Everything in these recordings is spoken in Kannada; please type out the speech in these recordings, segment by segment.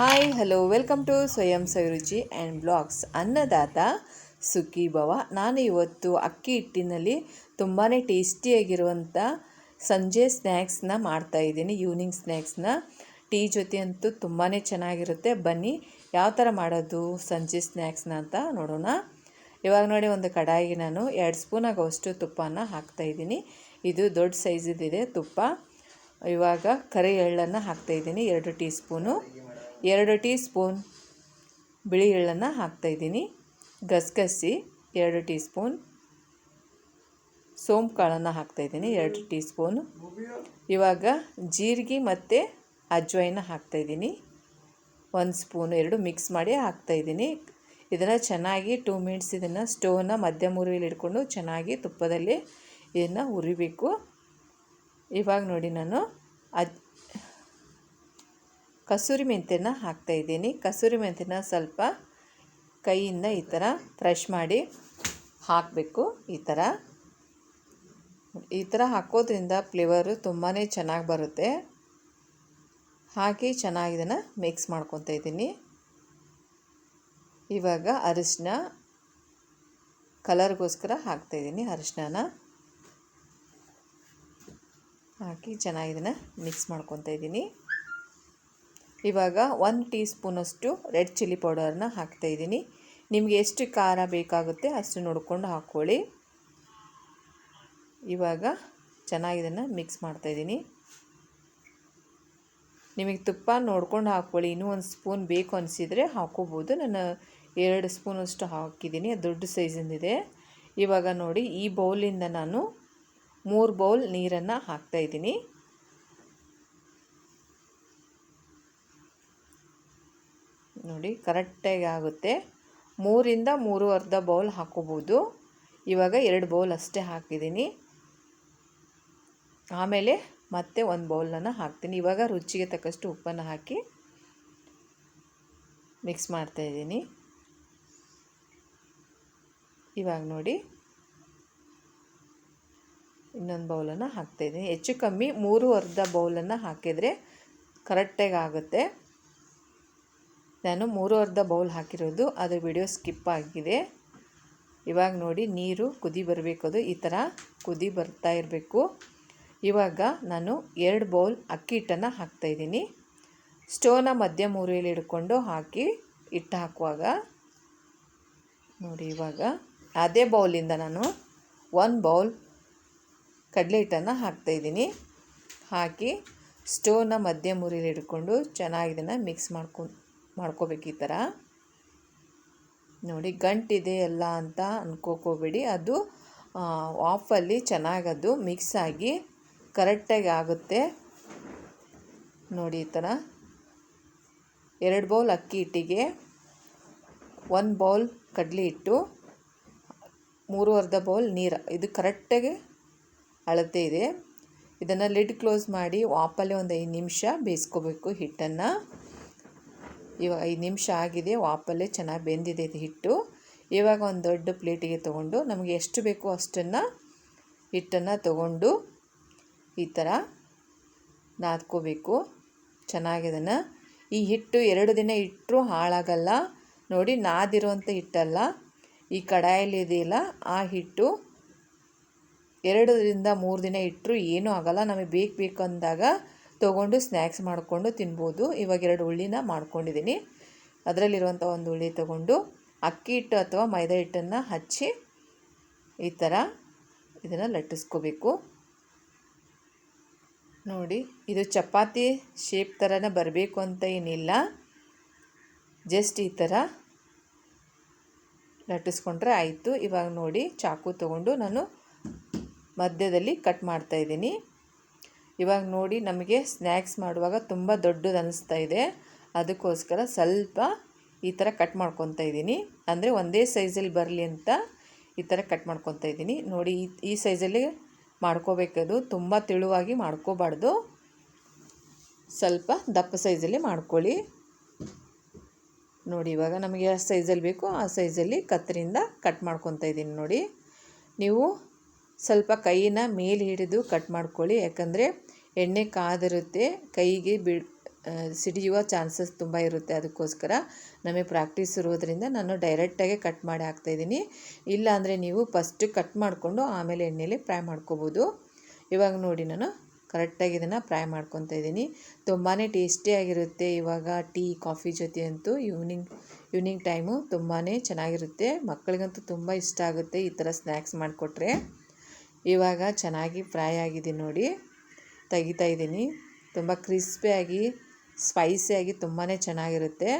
ಹಾಯ್ ಹಲೋ ವೆಲ್ಕಮ್ ಟು ಸ್ವಯಂ ಸೈರುಚಿ ಆ್ಯಂಡ್ ಬ್ಲಾಗ್ಸ್ ಅನ್ನದಾತ ಸುಖಿ ಭವ ನಾನು ಇವತ್ತು ಅಕ್ಕಿ ಹಿಟ್ಟಿನಲ್ಲಿ ತುಂಬಾ ಟೇಸ್ಟಿಯಾಗಿರುವಂಥ ಸಂಜೆ ಸ್ನ್ಯಾಕ್ಸ್ನ ಮಾಡ್ತಾಯಿದ್ದೀನಿ ಈವ್ನಿಂಗ್ ಸ್ನ್ಯಾಕ್ಸ್ನ ಟೀ ಜೊತೆ ಅಂತೂ ತುಂಬಾ ಚೆನ್ನಾಗಿರುತ್ತೆ. ಬನ್ನಿ, ಯಾವ ಥರ ಮಾಡೋದು, ಸಂಜೆ ಸ್ನ್ಯಾಕ್ಸ್ನ ಅಂತ ನೋಡೋಣ. ಇವಾಗ ನೋಡಿ, ಒಂದು ಕಡಾಯಿಗೆ ನಾನು ಎರಡು ಸ್ಪೂನ್ ಆಗೋಷ್ಟು ತುಪ್ಪನ ಹಾಕ್ತಾಯಿದ್ದೀನಿ ಇದು ದೊಡ್ಡ ಸೈಜಿದಿದೆ ತುಪ್ಪ. ಇವಾಗ ಕರಿ ಎಳ್ಳನ್ನು ಹಾಕ್ತಾಯಿದ್ದೀನಿ ಎರಡು ಟೀ ಸ್ಪೂನು ಎರಡು ಟೀ ಸ್ಪೂನ್ ಬಿಳಿ ಎಳ್ಳನ್ನು ಹಾಕ್ತಾಯಿದ್ದೀನಿ ಗಸಗಸಿ ಎರಡು ಟೀ ಸ್ಪೂನ್ ಸೋಂಪು ಕಾಳನ್ನು ಹಾಕ್ತಾಯಿದ್ದೀನಿ ಎರಡು ಟೀ ಸ್ಪೂನು ಇವಾಗ ಜೀರಿಗೆ ಮತ್ತು ಅಜ್ವಾಯಿನ ಹಾಕ್ತಾಯಿದ್ದೀನಿ ಒಂದು ಸ್ಪೂನು, ಎರಡು ಮಿಕ್ಸ್ ಮಾಡಿ ಹಾಕ್ತಾಯಿದ್ದೀನಿ ಇದನ್ನು ಚೆನ್ನಾಗಿ ಟೂ ಮಿನಿಟ್ಸ್ ಇದನ್ನು ಸ್ಟೋವ್ನ ಮಧ್ಯಮ ಉರಿಯಲ್ಲಿ ಇಟ್ಕೊಂಡು ಚೆನ್ನಾಗಿ ತುಪ್ಪದಲ್ಲಿ ಇದನ್ನು ಹುರಿಬೇಕು ಇವಾಗ ನೋಡಿ ನಾನು ಅದ್ ಕಸೂರಿ ಮೆಂತ್ಯನ ಹಾಕ್ತಾಯಿದ್ದೀನಿ ಕಸೂರಿ ಮೆಂತ್ಯನ ಸ್ವಲ್ಪ ಕೈಯಿಂದ ಈ ಥರ ಫ್ರೆಶ್ ಮಾಡಿ ಹಾಕಬೇಕು ಈ ಥರ. ಈ ಥರ ಹಾಕೋದ್ರಿಂದ ಫ್ಲೇವರು ತುಂಬಾ ಚೆನ್ನಾಗಿ ಬರುತ್ತೆ. ಹಾಕಿ ಚೆನ್ನಾಗಿ ಇದನ್ನು ಮಿಕ್ಸ್ ಮಾಡ್ಕೊತಾ ಇದ್ದೀನಿ. ಇವಾಗ ಅರಿಶಿನ ಕಲರ್ಗೋಸ್ಕರ ಹಾಕ್ತಾಯಿದ್ದೀನಿ ಅರಿಶಿನ ಹಾಕಿ ಚೆನ್ನಾಗಿ ಇದನ್ನು ಮಿಕ್ಸ್ ಮಾಡ್ಕೊತಾ ಇದ್ದೀನಿ. ಇವಾಗ ಒಂದು ಟೀ ಸ್ಪೂನಷ್ಟು ರೆಡ್ ಚಿಲ್ಲಿ ಪೌಡರ್ನ ಹಾಕ್ತಾಯಿದ್ದೀನಿ ನಿಮಗೆ ಎಷ್ಟು ಖಾರ ಬೇಕಾಗುತ್ತೆ ಅಷ್ಟು ನೋಡಿಕೊಂಡು ಹಾಕ್ಕೊಳ್ಳಿ. ಇವಾಗ ಚೆನ್ನಾಗಿ ಇದನ್ನು ಮಿಕ್ಸ್ ಮಾಡ್ತಾಯಿದ್ದೀನಿ ನಿಮಗೆ ತುಪ್ಪ ನೋಡ್ಕೊಂಡು ಹಾಕ್ಕೊಳ್ಳಿ. ಇನ್ನೂ ಒಂದು ಸ್ಪೂನ್ ಬೇಕು ಅನಿಸಿದರೆ ಹಾಕೋಬೋದು ನಾನು ಎರಡು ಸ್ಪೂನಷ್ಟು ಹಾಕಿದ್ದೀನಿ. ದೊಡ್ಡ ಸೈಜಿಂದಿದೆ. ಇವಾಗ ನೋಡಿ ಈ ಬೌಲಿಂದ ನಾನು ಮೂರು ಬೌಲ್ ನೀರನ್ನು ಹಾಕ್ತಾಯಿದ್ದೀನಿ ನೋಡಿ, ಕರೆಕ್ಟಾಗಿ ಆಗುತ್ತೆ. ಮೂರಿಂದ ಮೂರು ಅರ್ಧ ಬೌಲ್ ಹಾಕೋಬೋದು. ಇವಾಗ ಎರಡು ಬೌಲ್ ಅಷ್ಟೇ ಹಾಕಿದ್ದೀನಿ. ಆಮೇಲೆ ಮತ್ತೆ ಒಂದು ಬೌಲನ್ನು ಹಾಕ್ತೀನಿ. ಇವಾಗ ರುಚಿಗೆ ತಕ್ಕಷ್ಟು ಉಪ್ಪನ್ನು ಹಾಕಿ ಮಿಕ್ಸ್ ಮಾಡ್ತಾಯಿದ್ದೀನಿ ಇವಾಗ ನೋಡಿ, ಇನ್ನೊಂದು ಬೌಲನ್ನು ಹಾಕ್ತಾಯಿದ್ದೀನಿ ಹೆಚ್ಚು ಕಮ್ಮಿ ಮೂರು ಅರ್ಧ ಬೌಲನ್ನು ಹಾಕಿದರೆ ಕರೆಕ್ಟಾಗಿ ಆಗುತ್ತೆ. ನಾನು ಮೂರು ಅರ್ಧ ಬೌಲ್ ಹಾಕಿರೋದು, ಅದು ವಿಡಿಯೋ ಸ್ಕಿಪ್ ಆಗಿದೆ. ಇವಾಗ ನೋಡಿ, ನೀರು ಕುದಿ ಬರಬೇಕು ಅದು, ಈ ಥರ ಕುದಿ ಬರ್ತಾ ಇರಬೇಕು. ಇವಾಗ ನಾನು ಎರಡು ಬೌಲ್ ಅಕ್ಕಿ ಹಿಟ್ಟನ್ನು ಹಾಕ್ತಾಯಿದ್ದೀನಿ ಸ್ಟೋವ್ನ ಮಧ್ಯ ಮೂರೆಯಲ್ಲಿ ಹಿಡ್ಕೊಂಡು ಹಾಕಿ ಹಿಟ್ಟು ಹಾಕುವಾಗ, ನೋಡಿ ಇವಾಗ, ಅದೇ ಬೌಲಿಂದ ನಾನು ಒಂದು ಬೌಲ್ ಕಡಲೆ ಹಿಟ್ಟನ್ನು ಹಾಕ್ತಾಯಿದ್ದೀನಿ ಹಾಕಿ ಸ್ಟೋವ್ನ ಮಧ್ಯ ಮೂರೆಯಲ್ಲಿ ಹಿಡ್ಕೊಂಡು ಚೆನ್ನಾಗಿ ಇದನ್ನು ಮಿಕ್ಸ್ ಮಾಡ್ಕೊಂಡು ಮಾಡ್ಕೋಬೇಕು ಈ ಥರ. ನೋಡಿ, ಗಂಟಿದೆ ಎಲ್ಲ ಅಂತ ಅನ್ಕೋಕೋಬೇಡಿ. ಅದು ಆಫಲ್ಲಿ ಚೆನ್ನಾಗದು, ಮಿಕ್ಸ್ ಆಗಿ ಕರೆಕ್ಟಾಗಿ ಆಗುತ್ತೆ. ನೋಡಿ ಈ ಥರ. ಎರಡು ಬೌಲ್ ಅಕ್ಕಿ ಹಿಟ್ಟಿಗೆ, ಒಂದು ಬೌಲ್ ಕಡಲೆ ಹಿಟ್ಟು ಮೂರು ಅರ್ಧ ಬೌಲ್ ನೀರು. ಇದು ಕರೆಕ್ಟಾಗಿ ಅಳತೆ ಇದೆ. ಇದನ್ನು ಲಿಡ್ ಕ್ಲೋಸ್ ಮಾಡಿ ವಾಪಲ್ಲೇ ಒಂದು ಐದು ನಿಮಿಷ ಬೇಯಿಸ್ಕೋಬೇಕು ಹಿಟ್ಟನ್ನು. ಇವಾಗ ಐದು ನಿಮಿಷ ಆಗಿದೆ, ವಾಪಲ್ಲೇ ಚೆನ್ನಾಗಿ ಬೆಂದಿದೆ ಇದು ಹಿಟ್ಟು. ಇವಾಗ ಒಂದು ದೊಡ್ಡ ಪ್ಲೇಟಿಗೆ ತೊಗೊಂಡು ನಮಗೆ ಎಷ್ಟು ಬೇಕೋ ಅಷ್ಟನ್ನು ಹಿಟ್ಟನ್ನು ತೊಗೊಂಡು ಈ ಥರ ನಾದ್ಕೋಬೇಕು. ಚೆನ್ನಾಗಿದನ್ನು ಈ ಹಿಟ್ಟು ಎರಡು ದಿನ ಇಟ್ಟರೂ ಹಾಳಾಗಲ್ಲ. ನೋಡಿ ನಾದಿರುವಂಥ ಹಿಟ್ಟಲ್ಲ. ಈ ಕಡಾಯಲ್ಲಿ ಇದೆಯಲ್ಲ, ಆ ಹಿಟ್ಟು ಎರಡರಿಂದ ಮೂರು ದಿನ ಇಟ್ಟರು ಏನೂ ಆಗೋಲ್ಲ. ನಮಗೆ ಬೇಕು ಬೇಕು ಅಂದಾಗ ತೊಗೊಂಡು ಸ್ನ್ಯಾಕ್ಸ್ ಮಾಡಿಕೊಂಡು ತಿನ್ಬೋದು. ಇವಾಗ ಎರಡು ಹುಳ್ಳಿನ ಮಾಡ್ಕೊಂಡಿದ್ದೀನಿ. ಅದರಲ್ಲಿರುವಂಥ ಒಂದು ಹುಳಿ ತೊಗೊಂಡು ಅಕ್ಕಿ ಹಿಟ್ಟು ಅಥವಾ ಮೈದಾ ಹಿಟ್ಟನ್ನು ಹಚ್ಚಿ ಈ ಥರ ಇದನ್ನು ಲಟ್ಟಿಸ್ಕೋಬೇಕು. ನೋಡಿ, ಇದು ಚಪಾತಿ ಶೇಪ್ ಥರನೇ ಬರಬೇಕು ಅಂತ ಏನಿಲ್ಲ. ಜಸ್ಟ್ ಈ ಥರ ಲಟ್ಟಿಸ್ಕೊಂಡ್ರೆ ಆಯಿತು. ಇವಾಗ ನೋಡಿ, ಚಾಕು ತೊಗೊಂಡು ನಾನು ಮಧ್ಯದಲ್ಲಿ ಕಟ್ ಮಾಡ್ತಾಯಿದ್ದೀನಿ ಇವಾಗ ನೋಡಿ ನಮಗೆ ಸ್ನ್ಯಾಕ್ಸ್ ಮಾಡುವಾಗ ತುಂಬ ದೊಡ್ಡದು ಅನ್ನಿಸ್ತಾ ಇದೆ. ಅದಕ್ಕೋಸ್ಕರ ಸ್ವಲ್ಪ ಈ ಥರ ಕಟ್ ಮಾಡ್ಕೊತಾ ಇದ್ದೀನಿ. ಅಂದರೆ ಒಂದೇ ಸೈಜಲ್ಲಿ ಬರಲಿ ಅಂತ ಈ ಥರ ಕಟ್ ಮಾಡ್ಕೊತಾ ಇದ್ದೀನಿ. ನೋಡಿ ಈ ಈ ಸೈಜಲ್ಲಿ ಮಾಡ್ಕೋಬೇಕದು. ತುಂಬ ತೆಳುವಾಗಿ ಮಾಡ್ಕೋಬಾರ್ದು. ಸ್ವಲ್ಪ ದಪ್ಪ ಸೈಜಲ್ಲಿ ಮಾಡ್ಕೊಳ್ಳಿ. ನೋಡಿ ಇವಾಗ ನಮಗೆ ಯಾವ ಸೈಜಲ್ಲಿ ಬೇಕು. ಆ ಸೈಜಲ್ಲಿ ಕತ್ತರಿಂದ ಕಟ್ ಮಾಡ್ಕೊತಾ ಇದ್ದೀನಿ ನೋಡಿ. ನೀವು ಸ್ವಲ್ಪ ಕೈನ ಮೇಲೆ ಹಿಡಿದು ಕಟ್ ಮಾಡ್ಕೊಳ್ಳಿ. ಯಾಕಂದರೆ ಎಣ್ಣೆ ಕಾದಿರುತ್ತೆ, ಕೈಗೆ ಬಿ ಸಿಡಿಯುವ ಚಾನ್ಸಸ್ ತುಂಬ ಇರುತ್ತೆ ಅದಕ್ಕೋಸ್ಕರ. ನಮಗೆ ಪ್ರಾಕ್ಟೀಸ್ ಇರೋದ್ರಿಂದ ನಾನು ಡೈರೆಕ್ಟಾಗೆ ಕಟ್ ಮಾಡಿ ಹಾಕ್ತಾಯಿದ್ದೀನಿ ಇಲ್ಲ ಅಂದರೆ ನೀವು ಫಸ್ಟ್ ಕಟ್ ಮಾಡಿಕೊಂಡು ಆಮೇಲೆ ಎಣ್ಣೆಲಿ ಫ್ರೈ ಮಾಡ್ಕೋಬೋದು. ಇವಾಗ ನೋಡಿ ನಾನು ಕರೆಕ್ಟಾಗಿ ಇದನ್ನು ಫ್ರೈ ಮಾಡ್ಕೊತಾ ಇದ್ದೀನಿ. ತುಂಬಾ ಟೇಸ್ಟಿಯಾಗಿರುತ್ತೆ ಇವಾಗ ಟೀ, ಕಾಫಿ ಜೊತೆ ಅಂತೂ ಈವ್ನಿಂಗ್ ಈವ್ನಿಂಗ್ ಟೈಮು ತುಂಬಾ ಚೆನ್ನಾಗಿರುತ್ತೆ. ಮಕ್ಕಳಿಗಂತೂ ತುಂಬ ಇಷ್ಟ ಆಗುತ್ತೆ ಈ ಥರ ಸ್ನ್ಯಾಕ್ಸ್ ಮಾಡಿಕೊಟ್ರೆ. ಇವಾಗ ಚೆನ್ನಾಗಿ ಫ್ರೈ ಆಗಿದೆ ನೋಡಿ. ತೆಗಿತಾ ಇದ್ದೀನಿ. ತುಂಬ ಕ್ರಿಸ್ಪಿಯಾಗಿ ಸ್ಪೈಸಿಯಾಗಿ ತುಂಬಾ ಚೆನ್ನಾಗಿರುತ್ತೆ.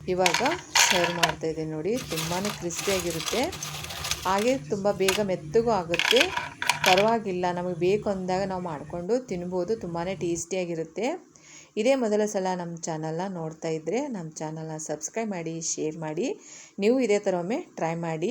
ಇವಾಗ ಸರ್ವ್ ಮಾಡ್ತಾಯಿದ್ದೀನಿ ನೋಡಿ. ತುಂಬಾ ಕ್ರಿಸ್ಪಿಯಾಗಿರುತ್ತೆ ಹಾಗೆ ತುಂಬ ಬೇಗ ಮೆತ್ತಗೂ ಆಗುತ್ತೆ. ಪರವಾಗಿಲ್ಲ, ನಮಗೆ ಬೇಕು ಅಂದಾಗ ನಾವು ಮಾಡಿಕೊಂಡು ತಿನ್ಬೋದು. ತುಂಬಾ ಟೇಸ್ಟಿಯಾಗಿರುತ್ತೆ ಇದೇ ಮೊದಲ ಸಲ ನಮ್ಮ ಚಾನಲ್ನ ನೋಡ್ತಾ ಇದ್ದರೆ ನಮ್ಮ ಚಾನಲ್ನ ಸಬ್ಸ್ಕ್ರೈಬ್ ಮಾಡಿ ಶೇರ್ ಮಾಡಿ. ನೀವು ಇದೇ ಥರ ಒಮ್ಮೆ ಟ್ರೈ ಮಾಡಿ.